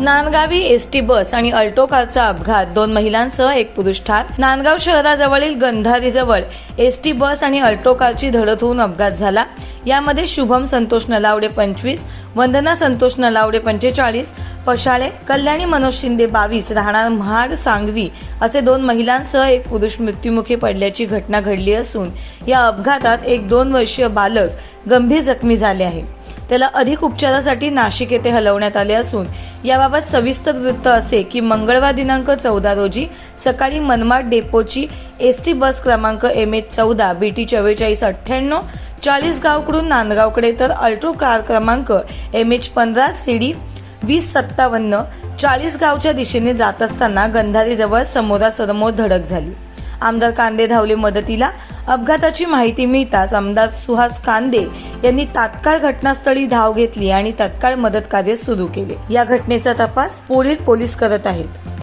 नांदगावी S T बस आणि Alto कारचा अपघात. दोन महिलांसह एक पुरुष ठार. नांदगाव शहराजवळील गंधारीजवळ एसटी बस आणि अल्टो कारची धडक होऊन अपघात झाला. यामध्ये शुभम संतोष नलावडे पंचवीस वंदना संतोष नलावडे पंचेचाळीस पशाळे कल्याणी मनोज शिंदे बावीस राहणार महाड सांगवी असे दोन महिलांसह एक पुरुष मृत्युमुखी पडल्याची घटना घडली असून या अपघातात एक दोन वर्षीय बालक गंभीर जखमी झाले आहे. त्याला अधिक उपचारासाठी नाशिक येथे हलवण्यात आले असून याबाबत सविस्तर वृत्त असे की मंगळवार दिनांक चौदा रोजी सकाळी मनमाड डेपोची एस टी बस क्रमांक एम एच चौदा बी टी चव्वेचाळीस अठ्ठ्याण्णव चाळीस गावकडून नांदगावकडे तर अल्टो कार क्रमांक एम एच पंधरा सी डी वीस सत्तावन्न चाळीस गावच्या दिशेने जात असताना गंधारीजवळ समोरासमोर धडक झाली. आमदार कांदे धावले मदतीला अपघाताची माहिती मिळताच आमदार सुहास कांदे यांनी तात्काळ घटनास्थळी धाव घेतली आणि तत्काळ मदत कार्य सुरू केले. या घटनेचा तपास पुढील पोलीस करत आहेत.